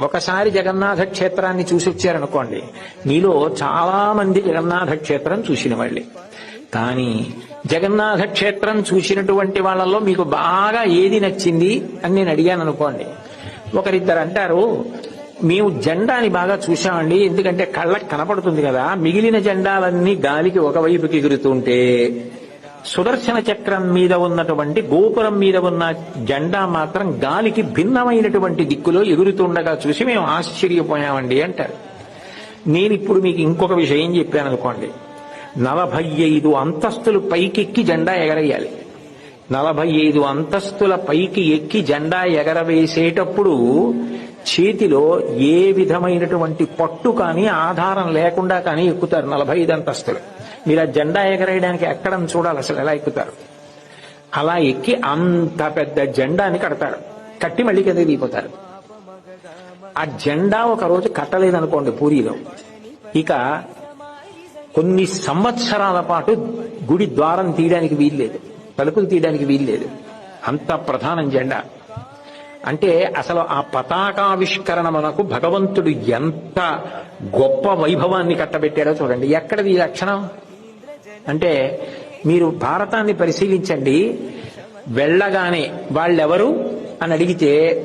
ఒకసారి జగన్నాథ క్షేత్రాన్ని చూసి వచ్చారనుకోండి. మీలో చాలా మంది జగన్నాథ క్షేత్రం చూసిన వాళ్ళే. కానీ జగన్నాథ క్షేత్రం చూసినటువంటి వాళ్ళలో మీకు బాగా ఏది నచ్చింది అని నేను అడిగాను అనుకోండి ఒకరిద్దరు అంటారు మేము జెండాని బాగా చూశామండి ఎందుకంటే కళ్ళకి కనపడుతుంది కదా మిగిలిన జెండాలన్నీ గాలికి ఒకవైపుకి ఎగురుతుంటే సుదర్శన చక్రం మీద ఉన్నటువంటి గోపురం మీద ఉన్న జెండా మాత్రం గాలికి భిన్నమైనటువంటి దిక్కులో ఎగురుతుండగా చూసి మేము ఆశ్చర్యపోయామండి అంటారు. నేను ఇప్పుడు మీకు ఇంకొక విషయం చెప్పాను అనుకోండి. నలభై ఐదు అంతస్తులు పైకెక్కి జెండా ఎగరేయాలి నలభై ఐదు అంతస్తుల పైకి ఎక్కి జెండా ఎగరవేసేటప్పుడు చేతిలో ఏ విధమైనటువంటి పట్టు కానీ ఆధారం లేకుండా కానీ ఎక్కుతారు నలభై ఐదు అంతస్తులు. మీరు ఆ జెండా ఎగరేయడానికి ఎక్కడం చూడాలి అసలు ఎలా ఎక్కుతారు. అలా ఎక్కి అంత పెద్ద జెండాని కడతారు. కట్టి మళ్ళీ కింద దిగిపోతారు. ఆ జెండా ఒక రోజు కట్టలేదనుకోండి పూరిలో. ఇక కొన్ని సంవత్సరాల పాటు గుడి ద్వారం తీయడానికి వీల్లేదు. తలుపులు తీయడానికి వీల్లేదు. అంత ప్రధానం జెండా. అంటే అసలు ఆ పతాకావిష్కరణ మనకు భగవంతుడు ఎంత గొప్ప వైభవాన్ని కట్టబెట్టాడో చూడండి. ఎక్కడది ఈ లక్షణం? అంటే మీరు భారతాన్ని పరిశీలించండి. వెళ్ళగానే వాళ్ళెవరు అని అడిగితే